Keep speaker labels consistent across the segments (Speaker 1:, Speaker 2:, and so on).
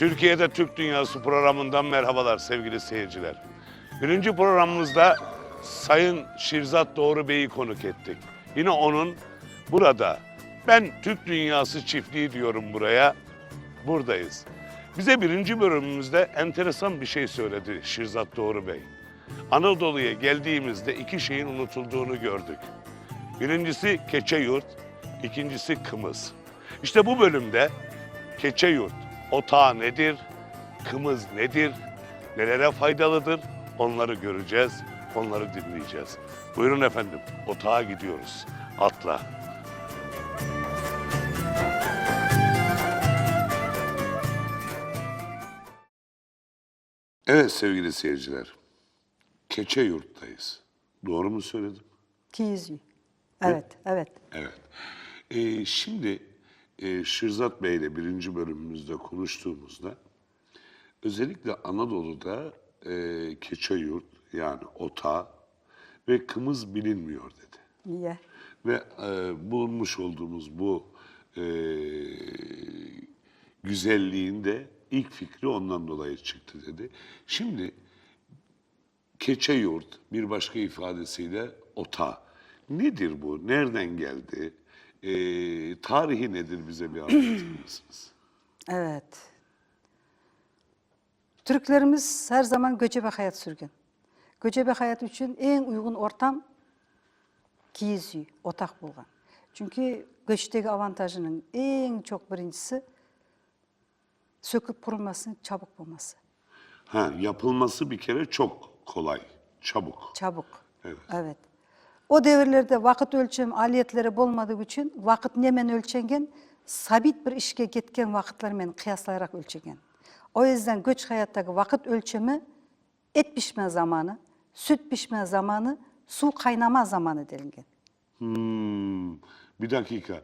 Speaker 1: Türkiye'de Türk Dünyası programından merhabalar sevgili seyirciler. Birinci programımızda Sayın Şirzat Doğru Bey'i konuk ettik. Yine onun burada, ben Türk Dünyası çiftliği diyorum buraya, buradayız. Bize birinci bölümümüzde enteresan bir şey söyledi Şirzat Doğru Bey. Anadolu'ya geldiğimizde iki şeyin unutulduğunu gördük. Birincisi Keçeyurt, ikincisi Kımız. İşte bu bölümde Keçeyurt, otağı nedir, Kımız nedir, nelere faydalıdır onları göreceğiz, onları dinleyeceğiz. Buyurun efendim, otağa gidiyoruz. Atla. Evet sevgili seyirciler, Keçeyurt'tayız. Doğru mu söyledim?
Speaker 2: Kiyizü. Evet, evet.
Speaker 1: Evet. Ee, şimdi e, Şirzat Bey ile birinci bölümümüzde konuştuğumuzda özellikle Anadolu'da e, Keçeyurt yani ota ve kımız bilinmiyor dedi.
Speaker 2: İyi.
Speaker 1: Ve e, bulunmuş olduğumuz bu e, güzelliğin de ilk fikri ondan dolayı çıktı dedi. Şimdi Keçeyurt bir başka ifadesiyle ota. Nedir bu? Nereden geldi? E, tarihi nedir bize bir anlatır mısınız?
Speaker 2: Evet. Türklerimiz her zaman göçebe hayat sürgün. Göçebe hayat için en uygun ortam kiyizü, otak bulgan. Çünkü göçteki avantajının en çok birincisi söküp kurulmasının çabuk olması.
Speaker 1: Ha, yapılması bir kere çok kolay, çabuk.
Speaker 2: Çabuk.
Speaker 1: Evet.
Speaker 2: Evet. O devirlerde vakit ölçüm aletleri bolmadığı için vakit nemen ölçengen, sabit bir işke ketken vakitlermen kıyaslayarak ölçengen. O yüzden göç hayattaki vakit ölçümü et pişme zamanı, süt pişme zamanı, su kaynama zamanı denilgen.
Speaker 1: Hmm, bir dakika.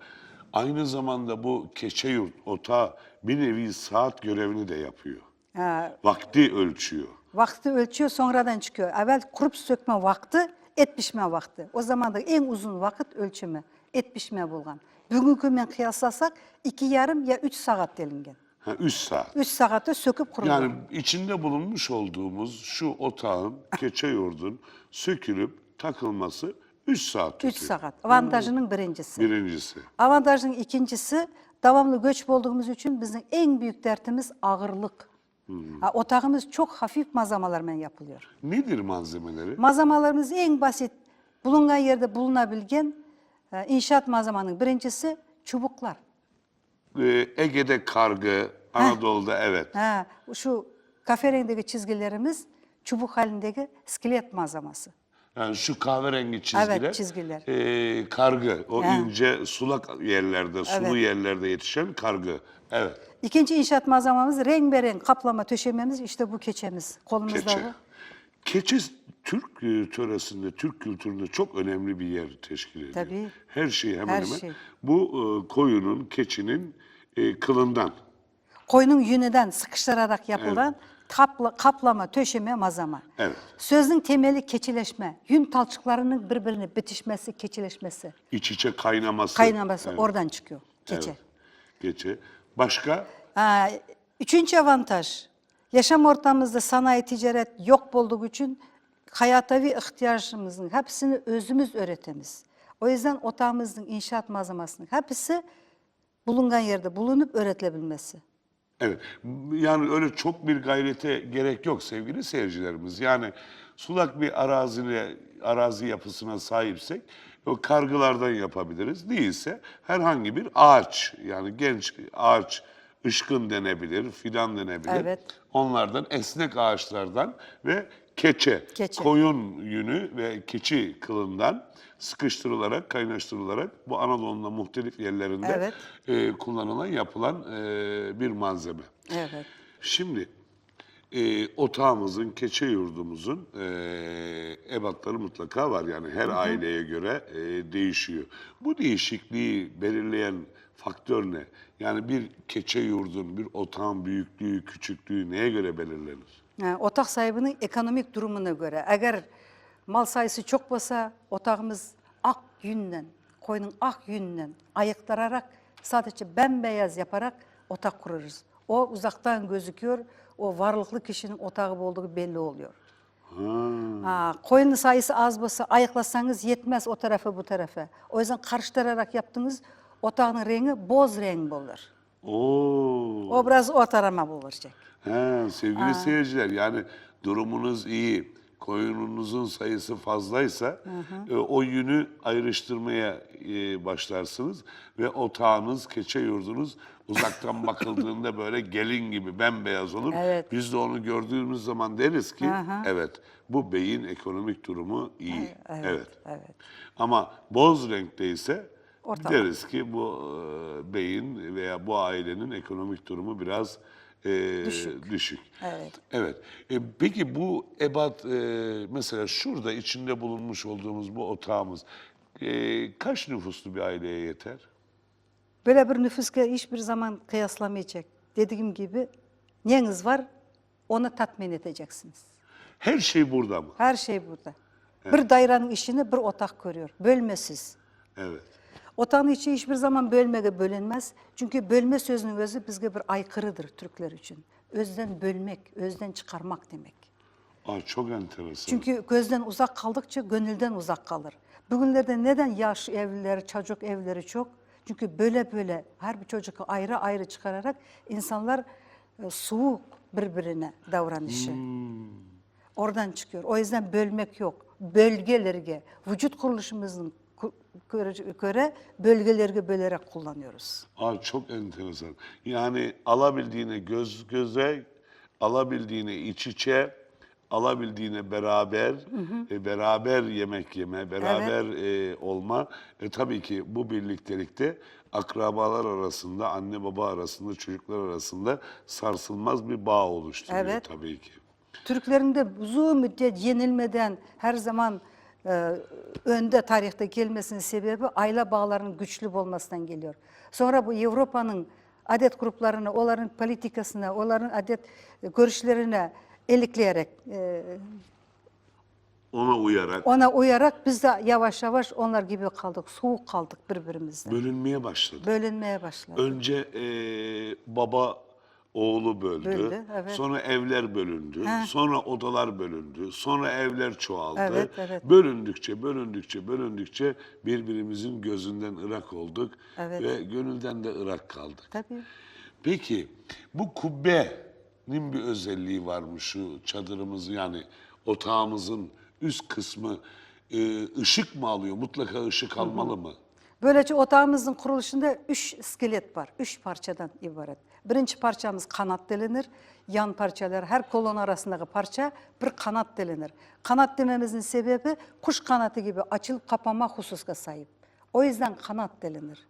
Speaker 1: Aynı zamanda bu keçe yurt, ota bir nevi saat görevini de yapıyor.
Speaker 2: Ha,
Speaker 1: Vakti ölçüyor.
Speaker 2: vakti ölçüyor sonradan çıkıyor. Evvel kurup sökme vakti et pişme vakti. O zaman da en uzun vakit ölçümü et pişme bulgan. Bugünkü men kıyaslasak iki yarım ya üç saat delingen.
Speaker 1: Ha, üç saat.
Speaker 2: Üç saatte söküp kurulgan.
Speaker 1: Yani içinde bulunmuş olduğumuz şu otağın, Keçeyurt'un sökülüp takılması üç saat tutuyor.
Speaker 2: Üç saat. Avantajının birincisi.
Speaker 1: Birincisi.
Speaker 2: Avantajının ikincisi, devamlı göç olduğumuz için bizim en büyük dertimiz ağırlık. Ha, otağımız çok hafif malzemelerle yapılıyor.
Speaker 1: Nedir malzemeleri?
Speaker 2: Malzemelerimiz en basit, bulungan yerde bulunabilgen e, inşaat malzemenin birincisi çubuklar.
Speaker 1: Ee, Ege'de kargı, Anadolu'da evet.
Speaker 2: Ha, şu kahverengideki çizgilerimiz çubuk halindeki iskelet malzemesi.
Speaker 1: Yani şu kahverengi çizgiler.
Speaker 2: Evet, çizgiler.
Speaker 1: ee, kargı. O
Speaker 2: Ha.
Speaker 1: ince sulak yerlerde, sulu
Speaker 2: Evet.
Speaker 1: yerlerde yetişen kargı. Evet.
Speaker 2: İkinci inşaat malzememiz rengarenk kaplama töşememiz işte bu keçemiz. Kolumuzda
Speaker 1: Keçe.
Speaker 2: bu.
Speaker 1: Keçe Türk e, töresinde, Türk kültüründe çok önemli bir yer teşkil ediyor.
Speaker 2: Tabii.
Speaker 1: Her şey hemen
Speaker 2: Her
Speaker 1: hemen.
Speaker 2: şey.
Speaker 1: Bu e, koyunun, keçinin e, kılından.
Speaker 2: Koyunun yünüden sıkıştırarak yapılan kapla- kaplama, töşeme, mazama.
Speaker 1: Evet.
Speaker 2: Sözün temeli keçileşme. Yün talçıklarının birbirine bitişmesi, keçileşmesi,
Speaker 1: iç içe kaynaması.
Speaker 2: kaynaması
Speaker 1: Evet,
Speaker 2: oradan çıkıyor keçe.
Speaker 1: Evet. Keçe. Başka?
Speaker 2: Ha, üçüncü avantaj, yaşam ortamımızda sanayi, ticaret yok olduğu için hayatavi ihtiyacımızın hepsini özümüz öğretemiz. O yüzden otağımızın inşaat malzemesinin hepsi bulungan yerde bulunup öğretilebilmesi.
Speaker 1: Evet. Yani öyle çok bir gayrete gerek yok sevgili seyircilerimiz. Yani sulak bir arazine, arazi yapısına sahipsek o kargılardan yapabiliriz. Değilse herhangi bir ağaç yani genç ağaç ışkın denebilir, fidan denebilir.
Speaker 2: Evet.
Speaker 1: Onlardan esnek ağaçlardan ve keçe,
Speaker 2: Keçe.
Speaker 1: koyun yünü ve keçi kılından sıkıştırılarak, kaynaştırılarak bu Anadolu'nun muhtelif yerlerinde
Speaker 2: Evet.
Speaker 1: e, kullanılan, yapılan e, bir malzeme.
Speaker 2: Evet.
Speaker 1: Şimdi e, otağımızın, keçe yurdumuzun e, ebatları mutlaka var. Yani her aileye göre e, değişiyor. Bu değişikliği belirleyen faktör ne? Yani bir keçe yurdun, bir otağın büyüklüğü, küçüklüğü neye göre belirlenir?
Speaker 2: Ha, otak sahibinin ekonomik durumuna göre. Eğer mal sayısı çok olsa otağımız ak yünden, koyunun ak yünden ayıktırarak sadece bembeyaz yaparak otak kurarız. O uzaktan gözüküyor. O varlıklı kişinin otağı olduğu belli oluyor. Ha, koyun sayısı az olsa ayıklasanız yetmez o tarafa bu tarafa. O yüzden karıştırarak yaptığınız otağın rengi boz renk olur.
Speaker 1: Oo.
Speaker 2: O biraz o tarafa bulacak.
Speaker 1: He, sevgili seyirciler yani durumunuz iyi. Koyununuzun sayısı fazlaysa e, o yünü ayrıştırmaya e, başlarsınız ve otağınız, keçe yurdunuz uzaktan bakıldığında böyle gelin gibi bembeyaz olur.
Speaker 2: Evet.
Speaker 1: Biz de onu gördüğümüz zaman deriz ki evet bu beyin ekonomik durumu iyi. Evet.
Speaker 2: evet.
Speaker 1: Ama boz renkte ise
Speaker 2: Ortalama.
Speaker 1: deriz ki bu e, beyin veya bu ailenin ekonomik durumu biraz e, düşük.
Speaker 2: Evet.
Speaker 1: Evet. E, peki bu ebat e, mesela şurada içinde bulunmuş olduğumuz bu otağımız e, kaç nüfuslu bir aileye yeter?
Speaker 2: Böyle bir nüfuska hiçbir zaman kıyaslamayacak. Dediğim gibi neyiniz var onu tatmin edeceksiniz.
Speaker 1: Her şey burada mı?
Speaker 2: Her şey burada. Bir dairenin işini bir otak görüyor. Bölmesiz.
Speaker 1: Evet.
Speaker 2: Otağın içi hiçbir zaman bölmeye bölünmez. Çünkü bölme sözünün özü bizge bir aykırıdır Türkler için. Özden bölmek, özden çıkarmak demek.
Speaker 1: Aa, çok enteresan.
Speaker 2: Çünkü gözden uzak kaldıkça gönülden uzak kalır. Bugünlerde neden yaş evlileri, çocuk evleri çok? Çünkü böyle böyle her bir çocuğu ayrı ayrı çıkararak insanlar e, soğuk birbirine davranışı. Oradan çıkıyor. O yüzden bölmek yok. Bölgelerge, vücut kuruluşumuzun ku- göre, göre bölgelerge bölerek kullanıyoruz.
Speaker 1: Aa, çok enteresan. Yani alabildiğine göz göze, alabildiğine iç içe, alabildiğine beraber, e, beraber yemek yeme, beraber e, olma. E, tabii ki bu birliktelikte akrabalar arasında, anne baba arasında, çocuklar arasında sarsılmaz bir bağ oluşturuyor
Speaker 2: Evet.
Speaker 1: tabii ki.
Speaker 2: Türklerin de uzun müddet yenilmeden her zaman önde tarihte gelmesinin sebebi aile bağlarının güçlü olmasından geliyor. Sonra bu Avrupa'nın adet gruplarını, onların politikasına, onların adet görüşlerine elikleyerek, e,
Speaker 1: Ona uyarak
Speaker 2: ona uyarak biz de yavaş yavaş onlar gibi kaldık, soğuk kaldık birbirimizden.
Speaker 1: bölünmeye başladı.
Speaker 2: Bölünmeye başladı.
Speaker 1: Önce e, baba oğlu böldü.
Speaker 2: Böldü, evet.
Speaker 1: Sonra evler bölündü. Sonra odalar bölündü. Sonra evler çoğaldı.
Speaker 2: Evet, evet.
Speaker 1: Bölündükçe, bölündükçe, bölündükçe birbirimizin gözünden ırak olduk
Speaker 2: Evet.
Speaker 1: ve gönülden de ırak kaldık.
Speaker 2: Tabii.
Speaker 1: Peki bu kubbenin bir özelliği var mı şu çadırımız yani otağımızın üst kısmı e, ışık mı alıyor? Mutlaka ışık almalı mı?
Speaker 2: Böylece otağımızın kuruluşunda üç iskelet var, üç parçadan ibaret. Birinci parçamız kanat delinir, yan parçalar, her kolon arasındaki parça bir kanat delinir. Kanat dememizin sebebi kuş kanatı gibi açılıp kapama hususka sahip. O yüzden kanat delinir.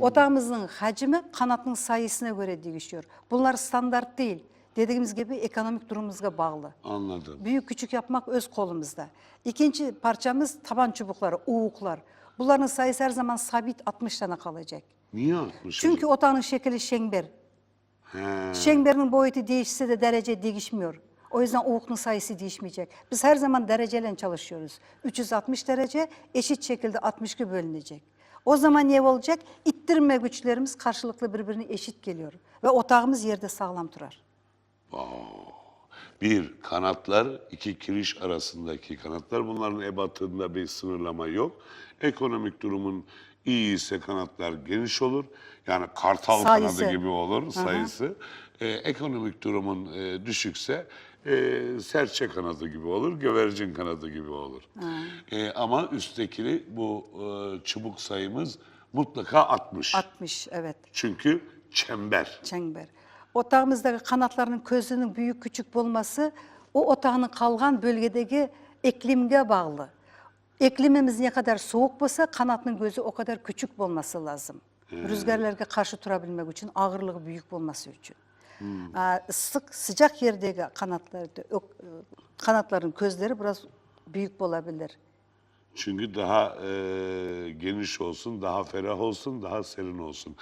Speaker 2: Otağımızın hacmi kanatın sayısına göre değişiyor. Bunlar standart değil. Dediğimiz gibi ekonomik durumumuza bağlı.
Speaker 1: Anladım.
Speaker 2: Büyük küçük yapmak öz kolumuzda. İkinci parçamız taban çubukları, uğuklar. Bunların sayısı her zaman sabit 60 tane kalacak.
Speaker 1: Niye atmış?
Speaker 2: Çünkü otağın şekli şengber.
Speaker 1: He.
Speaker 2: Şengberin boyutu değişse de derece değişmiyor. O yüzden uğukun sayısı değişmeyecek. Biz her zaman dereceyle çalışıyoruz. 360 derece eşit şekilde 62 bölünecek. O zaman ne olacak? İttirme güçlerimiz karşılıklı birbirine eşit geliyor. Ve otağımız yerde sağlam durar.
Speaker 1: Bir, kanatlar, iki kiriş arasındaki kanatlar. Bunların ebatında bir sınırlama yok. Ekonomik durumun iyi ise kanatlar geniş olur. Yani kartal
Speaker 2: Sayısı.
Speaker 1: kanadı gibi olur sayısı. Ee, ekonomik durumun e, düşükse e, serçe kanadı gibi olur, güvercin kanadı gibi olur. E, ama üsttekili bu e, çubuk sayımız mutlaka 60.
Speaker 2: 60 evet.
Speaker 1: Çünkü çember.
Speaker 2: çember. Otağımızdaki kanatlarının közünün büyük küçük olması o otağın kalgan bölgedeki iklimge bağlı. İklimimiz ne kadar soğuk olsa kanatının gözü o kadar küçük olması lazım. Rüzgarlara karşı durabilmek için, ağırlığı büyük olması için. Sık, sıcak yerdeki kanatları, kanatların közleri biraz büyük olabilir.
Speaker 1: Çünkü daha e, geniş olsun, daha ferah olsun, daha serin olsun.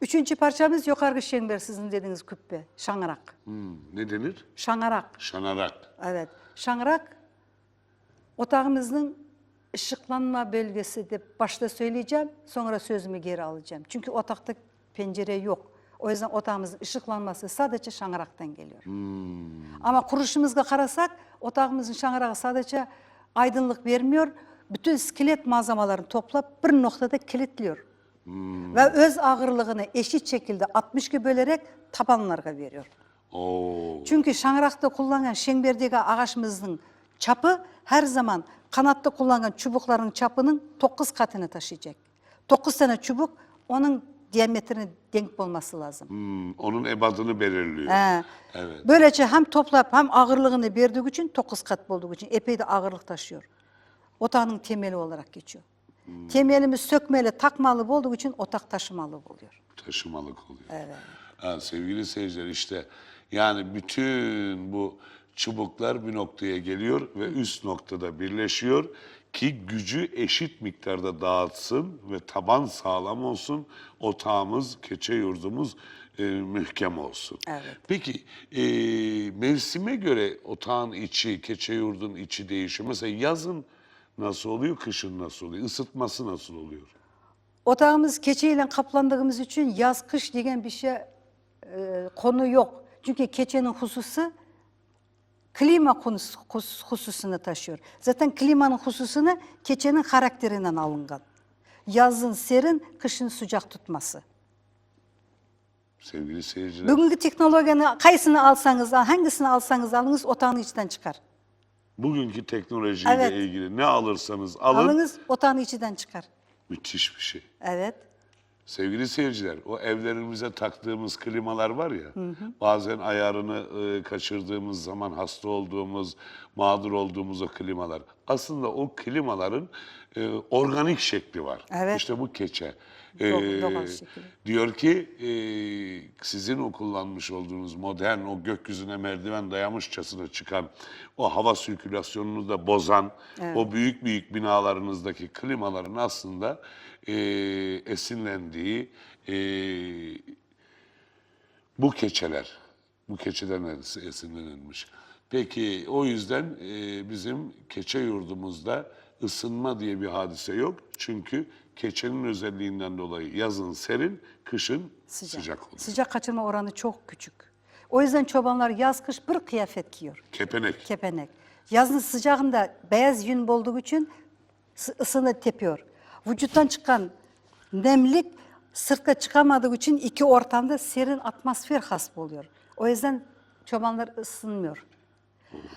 Speaker 2: Üçüncü parçamız yukarı şengber sizin dediğiniz küppe, şangırak.
Speaker 1: Hmm, ne denir?
Speaker 2: Şangırak.
Speaker 1: Şanarak.
Speaker 2: Evet. Şangırak otağımızın ışıklanma bölgesi de başta söyleyeceğim, sonra sözümü geri alacağım. Çünkü otakta pencere yok. O yüzden otağımızın ışıklanması sadece şangıraktan geliyor.
Speaker 1: Hmm.
Speaker 2: Ama kuruşumuzga karasak otağımızın şangırağı sadece aydınlık vermiyor. Bütün iskelet malzemelerini toplap bir noktada kilitliyor. Ve öz ağırlığını eşit şekilde 60'a bölerek tabanlarga veriyor.
Speaker 1: Oo.
Speaker 2: Çünkü şangırakta kullanılan şemberdeki ağaçımızın çapı her zaman kanatta kullanılan çubukların çapının 9 katını taşıyacak. 9 tane çubuk onun diametrine denk olması lazım.
Speaker 1: Hmm, onun ebadını belirliyor.
Speaker 2: He.
Speaker 1: Evet.
Speaker 2: Böylece hem toplap hem ağırlığını verdiği için 9 kat olduğu için epey de ağırlık taşıyor. Otağın temeli olarak geçiyor. Temelimiz sökmeli, takmalı olduğu için otak taşımalı oluyor.
Speaker 1: taşımalık oluyor. Evet. Ha, sevgili seyirciler işte yani bütün bu çubuklar bir noktaya geliyor ve üst noktada birleşiyor ki gücü eşit miktarda dağıtsın ve taban sağlam olsun. Otağımız, keçe yurdumuz e, mühkem olsun.
Speaker 2: Evet.
Speaker 1: Peki e, mevsime göre otağın içi, keçe yurdun içi değişiyor. Mesela yazın nasıl oluyor, kışın nasıl oluyor, ısıtması nasıl oluyor?
Speaker 2: Otağımız keçeyle kaplandığımız için yaz kış degen bir şey e, konu yok. Çünkü keçenin hususu klima hususunu taşıyor. Zaten klimanın hususunu keçenin karakterinden alıngan. Yazın serin, kışın sıcak tutması.
Speaker 1: Sevgili seyirciler.
Speaker 2: Bugünkü teknolojinin kaysını alsanız, al, hangisini alsanız alınız otağın içinden çıkar.
Speaker 1: Bugünkü teknolojiyle
Speaker 2: Evet.
Speaker 1: ilgili ne alırsanız alın
Speaker 2: Alınız otağın içinden çıkar.
Speaker 1: müthiş bir şey.
Speaker 2: Evet.
Speaker 1: Sevgili seyirciler, o evlerimize taktığımız klimalar var ya, bazen ayarını e, kaçırdığımız zaman hasta olduğumuz, mağdur olduğumuz o klimalar. Aslında o klimaların e, organik şekli var.
Speaker 2: Evet.
Speaker 1: İşte bu keçe.
Speaker 2: Doğal- doğal şekli.
Speaker 1: Diyor ki e, sizin o kullanmış olduğunuz modern o gökyüzüne merdiven dayamışçasına çıkan o hava sirkülasyonunu da bozan o büyük büyük binalarınızdaki klimaların aslında e, esinlendiği e, bu keçeler. Bu keçeden es- esinlenilmiş. Peki o yüzden e, bizim keçe yurdumuzda ısınma diye bir hadise yok. Çünkü keçenin özelliğinden dolayı yazın serin, kışın sıcak, olur.
Speaker 2: Sıcak kaçırma oranı çok küçük. O yüzden çobanlar yaz kış bir kıyafet giyiyor.
Speaker 1: Kepenek.
Speaker 2: Kepenek. Yazın sıcağında beyaz yün olduğu için sı- ısını tepiyor. Vücuttan çıkan nemlik sırtta çıkamadığı için iki ortamda serin atmosfer hasp oluyor. O yüzden çobanlar ısınmıyor.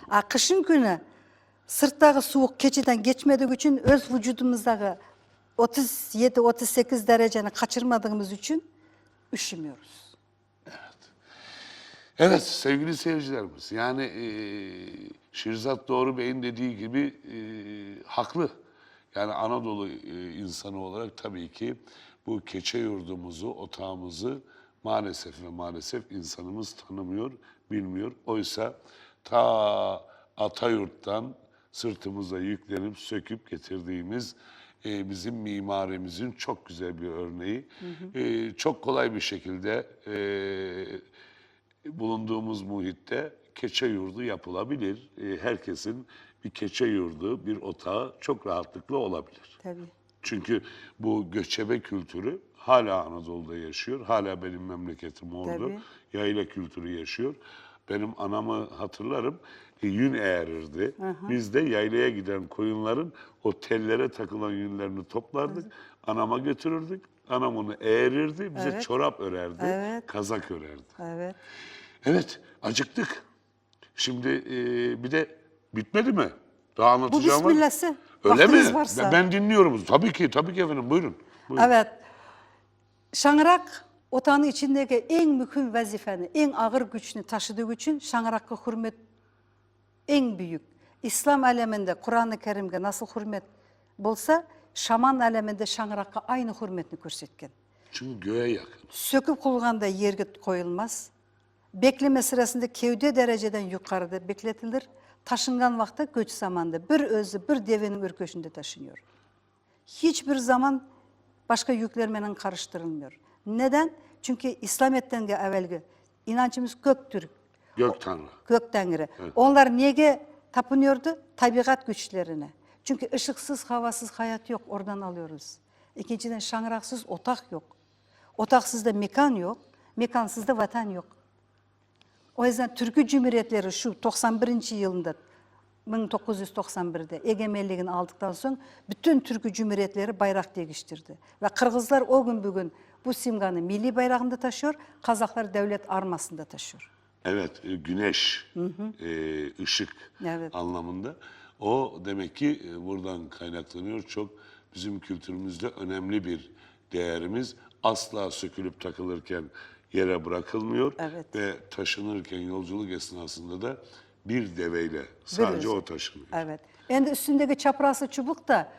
Speaker 2: A, kışın günü sırttaki soğuk keçiden geçmediği için öz vücudumuzdaki 37-38 dereceni kaçırmadığımız için üşümüyoruz.
Speaker 1: Evet sevgili seyircilerimiz yani e, Şirzat Doğru Bey'in dediği gibi e, haklı. Yani Anadolu e, insanı olarak tabii ki bu keçe yurdumuzu, otağımızı maalesef ve maalesef insanımız tanımıyor, bilmiyor. Oysa ta Atayurt'tan sırtımıza yüklenip söküp getirdiğimiz e, bizim mimarimizin çok güzel bir örneği. E, çok kolay bir şekilde e, bulunduğumuz muhitte keçe yurdu yapılabilir. E, herkesin bir keçe yurdu, bir otağı çok rahatlıkla olabilir.
Speaker 2: Tabii.
Speaker 1: Çünkü bu göçebe kültürü hala Anadolu'da yaşıyor. Hala benim memleketim orada.
Speaker 2: Tabii.
Speaker 1: Yayla kültürü yaşıyor. Benim anamı hatırlarım. e, yün eğerirdi. Biz de yaylaya giden koyunların o tellere takılan yünlerini toplardık. Anama götürürdük. Anam onu eğerirdi. Bize
Speaker 2: Evet.
Speaker 1: çorap örerdi.
Speaker 2: Evet.
Speaker 1: Kazak örerdi.
Speaker 2: Evet.
Speaker 1: Evet, acıktık. Şimdi e, bir de bitmedi mi? Daha
Speaker 2: Bu
Speaker 1: anlatacağım var.
Speaker 2: bismillah'sı.
Speaker 1: Öyle mi?
Speaker 2: Varsa.
Speaker 1: Ben, dinliyorum. Tabii ki, tabii ki efendim. Buyurun. buyurun.
Speaker 2: Evet. Şangırak otağın içindeki en mühim vazifeni, en ağır güçünü taşıdığı için şangırakka hürmet en büyük. İslam aleminde Kur'an-ı Kerim'e nasıl hürmet bolsa, şaman aleminde şangırakka aynı hürmetini göstergen.
Speaker 1: Çünkü göğe yakın.
Speaker 2: Söküp kulganda yerge koyulmaz. Bekleme sırasında kevde dereceden yukarıda bekletilir. Taşıngan vakti göç zamanında bir özü bir devenin ürköşünde taşınıyor. Hiçbir zaman başka yüklermenin karıştırılmıyor. Neden? Çünkü İslamiyet'ten de evvelki inancımız göktür,
Speaker 1: Gök Tanrı.
Speaker 2: gök tengri. Onlar nege tapınıyordu? Tabiat güçlerine. Çünkü ışıksız, havasız hayat yok. Oradan alıyoruz. İkinciden şangıraksız otak yok. Otaksız da mekan yok. Mekansızda vatan yok. O yüzden Türkü Cumhuriyetleri şu 91. yılında 1991'de egemenliğini aldıktan sonra bütün Türkü Cumhuriyetleri bayrak değiştirdi. Ve Kırgızlar o gün bugün bu simganı milli bayrağında taşıyor, Kazaklar devlet armasında taşıyor.
Speaker 1: Evet, e, güneş, e, ışık
Speaker 2: Evet.
Speaker 1: anlamında. O demek ki e, buradan kaynaklanıyor. Çok bizim kültürümüzde önemli bir değerimiz. Asla sökülüp takılırken yere bırakılmıyor.
Speaker 2: Evet.
Speaker 1: Ve taşınırken yolculuk esnasında da bir deveyle sadece
Speaker 2: Böylesi.
Speaker 1: o taşınıyor.
Speaker 2: Evet. Endi üstündeki çaprazlı çubuk da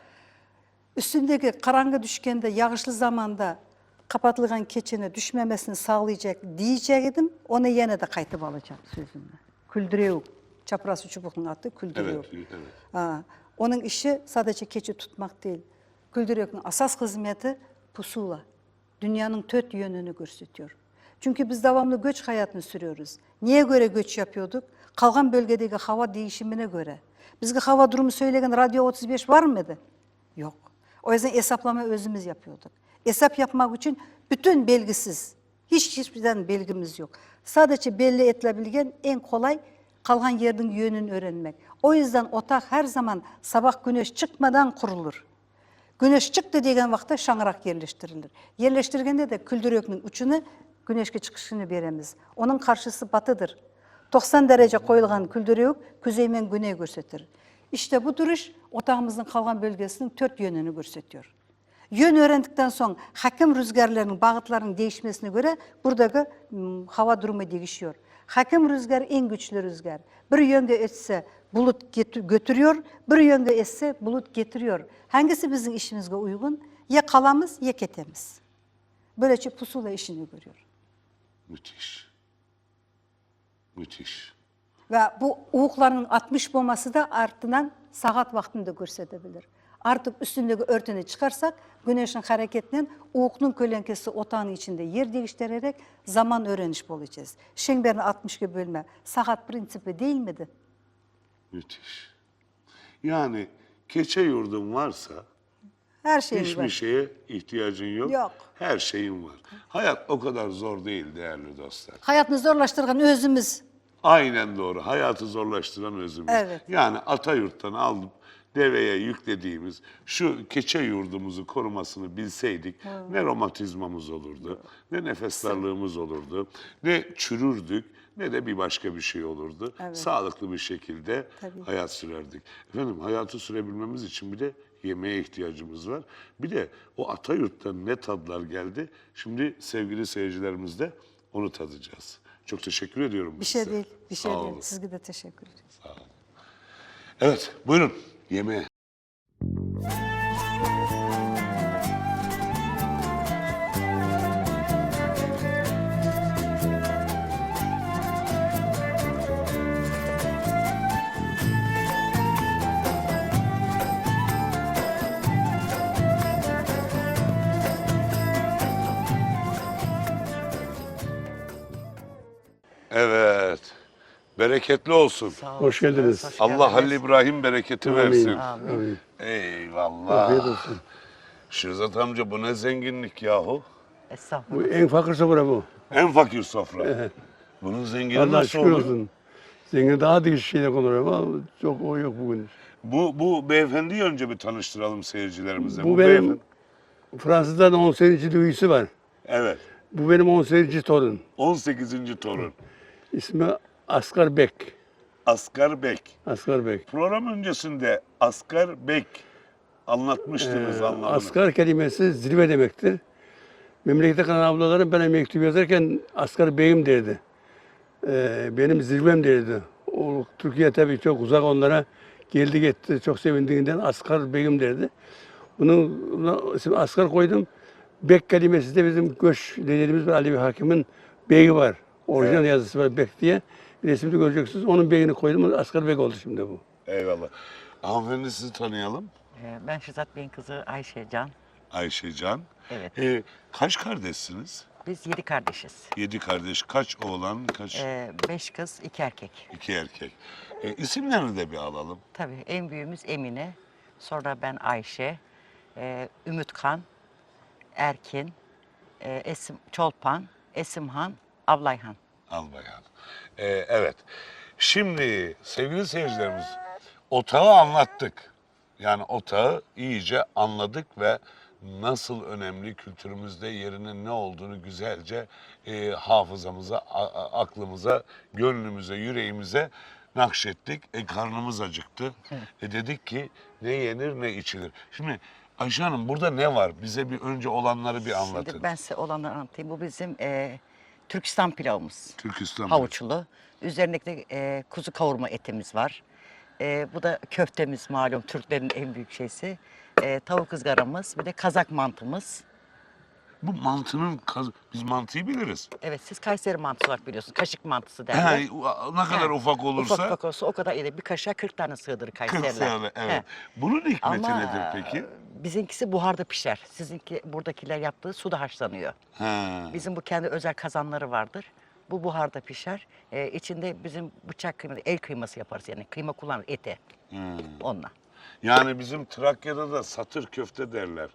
Speaker 2: üstündeki karanga düşkende, yağışlı zamanda kapatılgan keçine düşmemesini sağlayacak diyecektim. Onu yine de kayıtıp alacak sözümle. Küldürüyor. Çaprazlı çubukun adı küldürüyor.
Speaker 1: Evet, evet.
Speaker 2: Ha, onun işi sadece keçi tutmak değil. Küldürüyor'un asas hizmeti pusula. Dünyanın tört yönünü gösteriyor. Çünkü biz devamlı göç hayatını sürüyoruz. Niye göre göç yapıyorduk? Kalgan bölgedeki hava değişimine göre. Bizge hava durumu söylegen Radyo 35 var mıydı? Yok. O yüzden hesaplama özümüz yapıyorduk. Hesap yapmak için bütün belgisiz, hiç hiçbirden belgimiz yok. Sadece belli edilebilgen en kolay kalgan yerin yönünü öğrenmek. O yüzden otak her zaman sabah güneş çıkmadan kurulur. Güneş çıktı degen vakta şangırak yerleştirilir. Yerleştirgende de küldüröknün uçunu güneşke çıkışını veremiz. Onun karşısı batıdır. 90 derece koyulgan küldürök kuzeymen güney gösterir. İşte bu duruş otağımızın kalan bölgesinin dört yönünü gösteriyor. Yön öğrendikten sonra hakim rüzgarlarının bağıtlarının değişmesine göre buradaki hava durumu değişiyor. Hakim rüzgar en güçlü rüzgar. Bir yönge etse bulut götürüyor, bir yönge etse bulut getiriyor. Hangisi bizim işimizge uygun? Ya kalamız ya ketemiz. Böylece pusula işini görüyor.
Speaker 1: Müthiş. Müthiş.
Speaker 2: Ve bu uğuklarının 60 bombası da ardından saat vaktinde görsetebilir. Artık üstündeki örtünü çıkarsak güneşin hareketinden uğuknun kölenkesi otağın içinde yer değiştirerek zaman öğreniş bulacağız. Şengberin 60'a bölme saat prensibi değil miydi?
Speaker 1: Müthiş. Yani keçe yurdun varsa
Speaker 2: Her şeyin
Speaker 1: hiçbir
Speaker 2: var.
Speaker 1: şeye ihtiyacın yok.
Speaker 2: Yok.
Speaker 1: Her şeyin var. Hayat o kadar zor değil değerli dostlar.
Speaker 2: Hayatını zorlaştıran özümüz.
Speaker 1: Aynen doğru. Hayatı zorlaştıran özümüz.
Speaker 2: Evet.
Speaker 1: Yani Atayurt'tan alıp deveye yüklediğimiz şu keçe yurdumuzu korumasını bilseydik ne romatizmamız olurdu, ne nefes darlığımız olurdu, ne çürürdük, ne de bir başka bir şey olurdu. Sağlıklı bir şekilde hayat sürerdik. Efendim hayatı sürebilmemiz için bir de yemeğe ihtiyacımız var. Bir de o Atayurt'tan ne tadlar geldi. Şimdi sevgili seyircilerimiz de onu tadacağız. Çok teşekkür ediyorum
Speaker 2: Bir şey
Speaker 1: size.
Speaker 2: değil, bir şey
Speaker 1: Sağ
Speaker 2: değil.
Speaker 1: olun.
Speaker 2: Sizge de teşekkür ederim.
Speaker 1: Evet, buyurun yemeğe. Bereketli olsun.
Speaker 3: Sağ
Speaker 4: Hoş geldiniz.
Speaker 3: hoş
Speaker 1: Allah. Halil İbrahim bereketi versin.
Speaker 3: Amin.
Speaker 4: Amin.
Speaker 1: Eyvallah.
Speaker 4: Afiyet olsun.
Speaker 1: Şirzat amca bu ne zenginlik yahu.
Speaker 3: Estağfurullah.
Speaker 4: Bu en fakir sofra bu.
Speaker 1: En fakir sofra. Bunun zengini
Speaker 4: Allah
Speaker 1: nasıl
Speaker 4: şükür
Speaker 1: olur?
Speaker 4: olsun. Zengin daha değişik şeyler konuluyor ama çok o yok bugün.
Speaker 1: Bu, bu beyefendiyi önce bir tanıştıralım seyircilerimize.
Speaker 4: Bu benim
Speaker 1: beyefendi-
Speaker 4: Fransız'dan 18. Louis'i var.
Speaker 1: Evet.
Speaker 4: Bu benim 18. torun.
Speaker 1: 18. torun.
Speaker 4: İsmi Asgar Bek.
Speaker 1: Asgar Bek.
Speaker 4: Asgar Bek.
Speaker 1: Program öncesinde Asgar Bek anlatmıştınız
Speaker 4: Ee,
Speaker 1: anlamını.
Speaker 4: asgar kelimesi zirve demektir. Memlekette kalan ablalarım bana mektup yazarken asgar beyim derdi. Ee, benim zirvem derdi. O, Türkiye tabii çok uzak onlara geldi gitti. Çok sevindiğinden asgar beyim derdi. Bunu isim asgar koydum. Bek kelimesi de bizim göç dediğimiz bir Alevi hakimin beyi var. Orijinal yazısı var Bek diye. Resimde göreceksiniz. Onun beyini koydum. Asgar Bek oldu şimdi bu.
Speaker 1: Eyvallah. Hanımefendi sizi tanıyalım.
Speaker 3: Ee, Ben Şizat Bey'in kızı Ayşe Can.
Speaker 1: Ayşe Can.
Speaker 3: Evet.
Speaker 1: Ee, kaç kardeşsiniz?
Speaker 3: Biz yedi kardeşiz.
Speaker 1: Yedi kardeş. Kaç oğlan, kaç
Speaker 3: Ee, beş kız, iki erkek.
Speaker 1: iki erkek? Ee, isimlerini de bir alalım.
Speaker 3: Tabii en büyüğümüz Emine. Sonra ben Ayşe. e, Ümit Kan. Erkin. e, Esim Çolpan. Esimhan, Avlayhan.
Speaker 1: Albayan. Ee, evet. Şimdi sevgili seyircilerimiz otağı anlattık. Yani otağı iyice anladık ve nasıl önemli kültürümüzde yerinin ne olduğunu güzelce e, hafızamıza, a- aklımıza, gönlümüze, yüreğimize nakşettik. E, karnımız acıktı. E, dedik ki ne yenir ne içilir. Şimdi Ayşe Hanım burada ne var? Bize bir önce olanları bir anlatın.
Speaker 3: Şimdi ben size olanları anlatayım. Bu bizim e, Türkistan pilavımız.
Speaker 1: Türkistan.
Speaker 3: Havuçlu. Üzerindeki de e, kuzu kavurma etimiz var. E, bu da köftemiz malum Türklerin en büyük şeysi. E, tavuk ızgaramız, bir de kazak mantımız.
Speaker 1: Bu mantının kaz- biz mantıyı biliriz.
Speaker 3: Evet siz Kayseri mantısı olarak biliyorsunuz. Kaşık mantısı derler.
Speaker 1: He, ne kadar
Speaker 3: He,
Speaker 1: ufak olursa
Speaker 3: Ufak ufak olsa o kadar iyi. Bir kaşığa 40 tane sığdırır
Speaker 1: 40
Speaker 3: Kayseriler.
Speaker 1: sene. Evet.
Speaker 3: He.
Speaker 1: Bunun hikmeti
Speaker 3: Ama
Speaker 1: nedir peki?
Speaker 3: Bizimkisi buharda pişer. Sizinki buradakiler yaptığı suda haşlanıyor.
Speaker 1: He.
Speaker 3: Bizim bu kendi özel kazanları vardır. Bu buharda pişer. Ee, içinde bizim bıçak kıyması, el kıyması yaparız yani. Kıyma kullanır ete. Onunla.
Speaker 1: Yani bizim Trakya'da da satır köfte derler.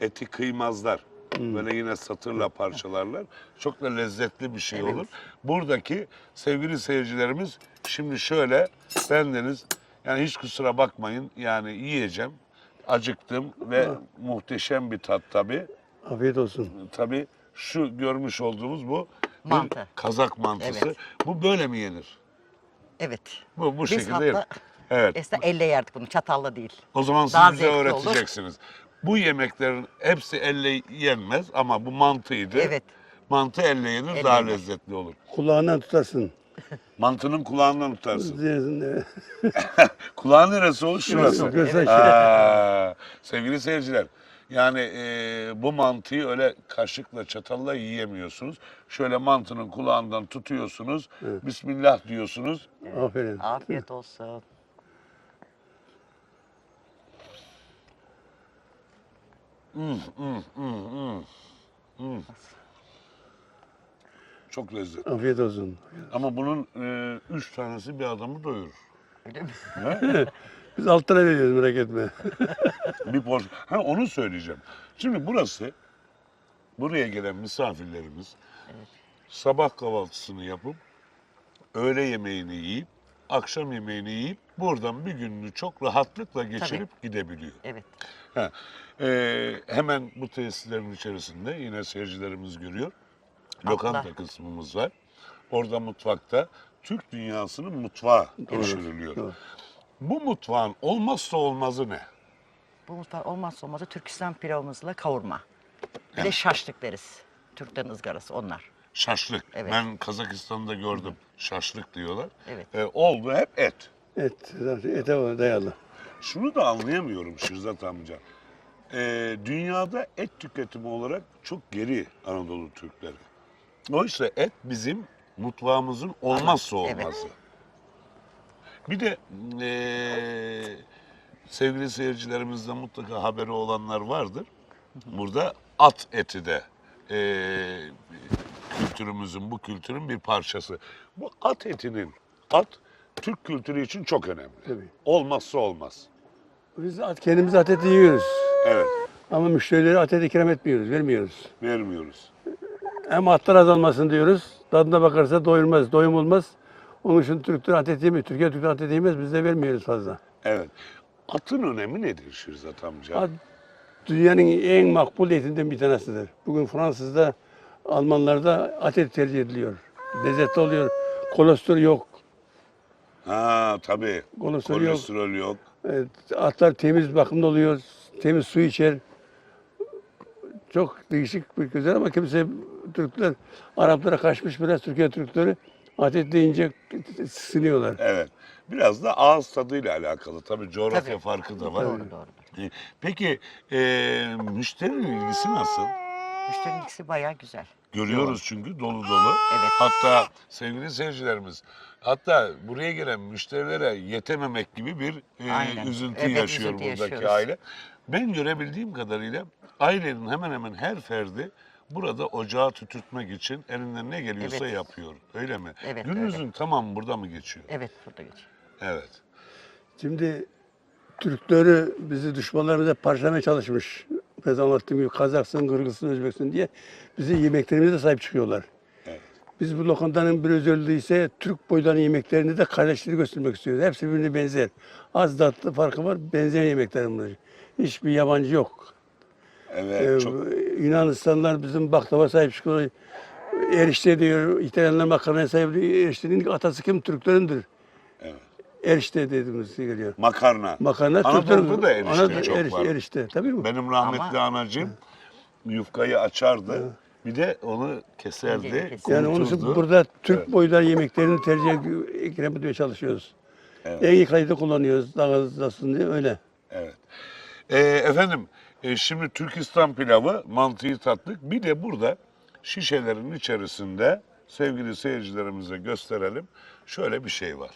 Speaker 1: Eti kıymazlar. Böyle yine satırla parçalarlar. Çok da lezzetli bir şey
Speaker 3: Evet.
Speaker 1: olur. Buradaki sevgili seyircilerimiz şimdi şöyle bendeniz yani hiç kusura bakmayın yani yiyeceğim. Acıktım ve muhteşem bir tat tabii.
Speaker 4: Afiyet olsun.
Speaker 1: Tabii şu görmüş olduğumuz bu bir
Speaker 3: Mantı.
Speaker 1: kazak mantısı.
Speaker 3: Evet.
Speaker 1: Bu böyle mi yenir?
Speaker 3: Evet.
Speaker 1: Bu bu
Speaker 3: Biz
Speaker 1: şekilde
Speaker 3: hatta
Speaker 1: yenir. Evet.
Speaker 3: eskiden elle yerdik bunu, çatalla değil.
Speaker 1: O zaman siz
Speaker 3: Daha
Speaker 1: bize
Speaker 3: zevkli olur.
Speaker 1: öğreteceksiniz. Bu yemeklerin hepsi elle yenmez ama bu mantıydı.
Speaker 3: Evet.
Speaker 1: Mantı elle yenir
Speaker 3: Elle
Speaker 1: daha
Speaker 3: yenir.
Speaker 1: lezzetli olur.
Speaker 4: Kulağından tutarsın.
Speaker 1: Mantının kulağından tutarsın.
Speaker 4: Diyorsun,
Speaker 1: Kulağı neresi olur? Şurası.
Speaker 4: Şurası.
Speaker 1: Aa, sevgili seyirciler, yani e, bu mantıyı öyle kaşıkla çatalla yiyemiyorsunuz. Şöyle mantının kulağından tutuyorsunuz. Bismillah diyorsunuz.
Speaker 4: Aferin.
Speaker 3: Afiyet olsun.
Speaker 1: Çok lezzetli.
Speaker 4: Afiyet olsun.
Speaker 1: Ama bunun e, üç tanesi bir adamı doyurur.
Speaker 3: Öyle mi?
Speaker 4: Biz alt lira veriyoruz merak etme.
Speaker 1: Bir porsiyon. Ha onu söyleyeceğim. Şimdi burası buraya gelen misafirlerimiz sabah kahvaltısını yapıp öğle yemeğini yiyip akşam yemeğini yiyip buradan bir gününü çok rahatlıkla geçirip gidebiliyor.
Speaker 3: Evet.
Speaker 1: Ha, e, hemen bu tesislerin içerisinde yine seyircilerimiz görüyor. Lokanta
Speaker 3: Atla.
Speaker 1: kısmımız var. Orada mutfakta Türk dünyasının mutfağı pişiriliyor.
Speaker 4: Doğru.
Speaker 1: Bu mutfağın olmazsa olmazı ne?
Speaker 3: Bu mutfak olmazsa olmazı Türkistan pilavımızla kavurma. Bir de şaşlık deriz. Türklerin ızgarası onlar.
Speaker 1: Şaşlık.
Speaker 3: Evet.
Speaker 1: Ben Kazakistan'da gördüm. Şaşlık diyorlar.
Speaker 3: Evet.
Speaker 1: Ee, oldu hep et.
Speaker 4: Et, zaten ete var, dayalı.
Speaker 1: Şunu da anlayamıyorum Şirzat amca. Ee, dünyada et tüketimi olarak çok geri Anadolu Türkleri. Oysa et bizim mutfağımızın olmazsa
Speaker 3: Evet.
Speaker 1: olmazı. Bir de ee, sevgili seyircilerimizde mutlaka haberi olanlar vardır. Burada at eti de ee, kültürümüzün, bu kültürün bir parçası. Bu at etinin, at Türk kültürü için çok önemli.
Speaker 4: Tabii.
Speaker 1: Olmazsa olmaz.
Speaker 4: Biz at, kendimiz at eti yiyoruz.
Speaker 1: Evet,
Speaker 4: Ama müşterilere at eti ikram etmiyoruz, vermiyoruz.
Speaker 1: vermiyoruz.
Speaker 4: Hem atlar azalmasın diyoruz. Tadına bakarsa doyulmaz, doyum olmaz. Onun için Türkler at eti yemiyor. Türkiye Türkler at eti yemez, biz de vermiyoruz fazla.
Speaker 1: Evet. Atın önemi nedir Şirzat amca?
Speaker 4: At dünyanın en makbul etinden bir tanesidir. Bugün Fransız'da, Almanlarda at eti tercih ediliyor. Lezzetli oluyor. Kolesterol yok.
Speaker 1: Ha tabii.
Speaker 4: Kolesterol yok.
Speaker 1: Kolesterol yok.
Speaker 4: Evet, atlar temiz bakımda oluyor. Temiz su içer. Çok değişik bir güzel ama kimse Türkler Araplara kaçmış biraz Türkiye Türkleri at eti deyince siniyorlar.
Speaker 1: Evet. Biraz da ağız tadıyla alakalı. Tabii coğrafya
Speaker 3: Tabii.
Speaker 1: farkı da var.
Speaker 3: Doğru doğru.
Speaker 1: E, Peki e, müşterinin ilgisi nasıl?
Speaker 3: Müşterinin ikisi bayağı güzel.
Speaker 1: Görüyoruz çünkü dolu dolu.
Speaker 3: Evet.
Speaker 1: Hatta sevgili seyircilerimiz, hatta buraya gelen müşterilere yetememek gibi bir e,
Speaker 3: Aynen.
Speaker 1: üzüntü
Speaker 3: Evet,
Speaker 1: yaşıyor
Speaker 3: üzüntü
Speaker 1: buradaki
Speaker 3: yaşıyoruz.
Speaker 1: aile. Ben görebildiğim kadarıyla ailenin hemen hemen her ferdi burada ocağı tütürtmek için elinden ne geliyorsa
Speaker 3: Evet.
Speaker 1: yapıyor. Öyle mi?
Speaker 3: Evet,
Speaker 1: Gününüzün tamamı burada mı geçiyor?
Speaker 3: Evet burada geçiyor.
Speaker 1: Evet.
Speaker 4: Şimdi Türkleri bizi düşmanlarımıza parçalamaya çalışmış biraz anlattığım gibi Kazaksın, Kırgızsın, Özbeksin diye bize yemeklerimize de sahip çıkıyorlar.
Speaker 1: Evet.
Speaker 4: Biz bu lokantanın bir özelliği ise Türk boyların yemeklerini de kardeşliği göstermek istiyoruz. Hepsi birbirine benzer. Az tatlı farkı var, benzer yemekler bunlar. Hiçbir yabancı yok.
Speaker 1: Evet,
Speaker 4: Ee,
Speaker 1: çok
Speaker 4: Yunanistanlar bizim baklava sahip çıkıyor. Erişte diyor, İtalyanlar makarnaya sahip diyor. Eriştenin atası kim? Türklerindir.
Speaker 1: Evet.
Speaker 4: Erişte dediğimiz şey geliyor.
Speaker 1: makarna.
Speaker 4: Makarna
Speaker 1: Anadolu'da da erişte
Speaker 4: Ana-
Speaker 1: çok
Speaker 4: eriş-
Speaker 1: var.
Speaker 4: Erişte, tabii mi?
Speaker 1: Benim rahmetli anacığım yufkayı açardı. Bir de onu keserdi.
Speaker 3: keser.
Speaker 4: Yani onun için
Speaker 1: kuruturdu.
Speaker 4: burada Türk
Speaker 1: Evet.
Speaker 4: boylar yemeklerini tercih ikram etmeye çalışıyoruz.
Speaker 1: Evet.
Speaker 4: En iyi kalite kullanıyoruz. Daha diye öyle.
Speaker 1: Evet. Ee, efendim e, şimdi Türkistan pilavı mantıyı tattık. Bir de burada şişelerin içerisinde sevgili seyircilerimize gösterelim. Şöyle bir şey var.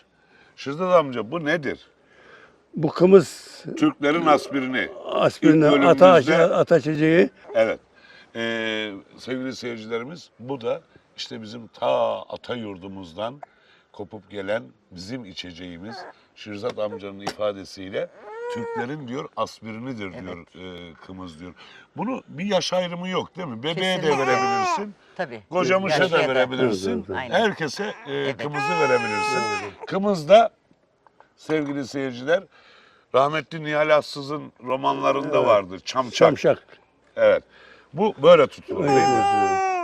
Speaker 1: Şırdat amca bu nedir?
Speaker 4: Bu kımız
Speaker 1: Türklerin aspirini.
Speaker 4: aspirini,
Speaker 1: İlk
Speaker 4: ata,
Speaker 1: bölümümüzde-
Speaker 4: ata çiçeği.
Speaker 1: Evet. Ee, sevgili seyircilerimiz bu da işte bizim ta ata yurdumuzdan kopup gelen bizim içeceğimiz Şirzat amcanın ifadesiyle Türklerin diyor aspirinidir diyor e, kımız diyor. Bunu bir yaş ayrımı yok değil mi? Bebeğe de
Speaker 3: Kesinlikle.
Speaker 1: verebilirsin.
Speaker 3: Tabii.
Speaker 1: Kocamışa da
Speaker 3: Yaşlıya
Speaker 1: verebilirsin.
Speaker 4: Evet, evet.
Speaker 3: Aynen.
Speaker 1: Herkese e,
Speaker 3: Evet.
Speaker 1: kımızı verebilirsin. Kımız da sevgili seyirciler rahmetli Nihal Assız'ın romanlarında vardır. Çamçak.
Speaker 4: Şamşak.
Speaker 1: Evet. Bu böyle tutulur değil mi?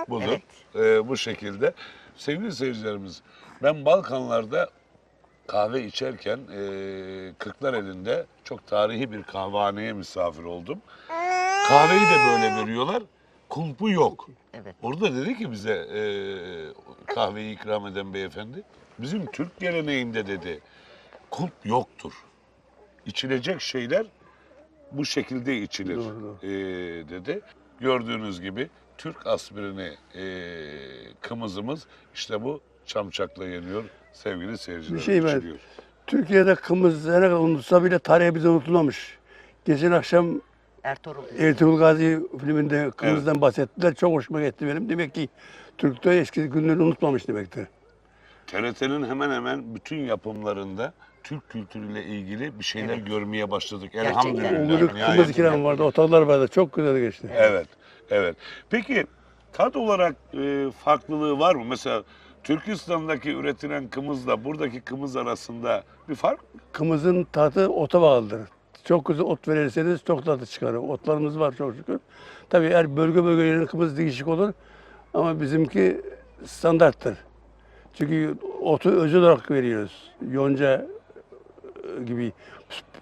Speaker 1: Budur. Ee, bu şekilde. Sevgili seyircilerimiz, ben Balkanlarda kahve içerken e, Kırklareli'nde çok tarihi bir kahvehaneye misafir oldum. Kahveyi de böyle veriyorlar. Kulpu yok.
Speaker 3: Evet.
Speaker 1: Orada dedi ki bize e, kahveyi ikram eden beyefendi, bizim Türk geleneğinde dedi kulp yoktur. İçilecek şeyler bu şekilde içilir
Speaker 4: Doğru, doğru.
Speaker 1: e, dedi. Gördüğünüz gibi Türk aspirini e, kımızımız işte bu çamçakla yeniyor sevgili seyirciler.
Speaker 4: Bir şey var.
Speaker 1: içiliyor.
Speaker 4: Türkiye'de kımız ne kadar unutsa bile tarihi bize unutulmamış. Geçen akşam
Speaker 3: Ertuğrul.
Speaker 4: Ertuğrul Gazi filminde kımızdan bahsettiler. Çok hoşuma gitti benim. Demek ki Türk'te eski günleri unutmamış demektir.
Speaker 1: TRT'nin hemen hemen bütün yapımlarında Türk kültürüyle ilgili bir şeyler
Speaker 3: Evet.
Speaker 1: görmeye başladık. Elhamdülillah. Nihayet.
Speaker 4: kımız ikram vardı, otaklar vardı. Çok güzel geçti.
Speaker 1: Evet, evet. Peki tat olarak e, farklılığı var mı? Mesela Türkistan'daki üretilen kımızla buradaki kımız arasında bir fark
Speaker 4: Kımızın tadı ota bağlıdır. Çok güzel ot verirseniz çok tadı çıkar. Otlarımız var çok şükür. Tabii her bölge bölge yerine kımız değişik olur. Ama bizimki standarttır. Çünkü otu özel olarak veriyoruz. Yonca e, gibi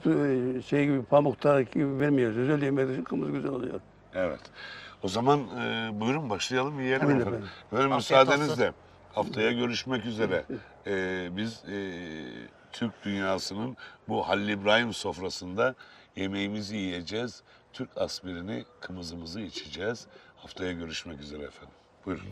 Speaker 4: e, şey gibi pamukta gibi vermiyoruz. Özel yemek için kımız güzel oluyor.
Speaker 1: Evet. O zaman e, buyurun başlayalım yiyelim efendim.
Speaker 3: Afiyet
Speaker 1: müsaadenizle haftaya görüşmek üzere. E, biz e, Türk dünyasının bu Halil İbrahim sofrasında yemeğimizi yiyeceğiz. Türk aspirini, kımızımızı içeceğiz. Haftaya görüşmek üzere efendim. Buyurun.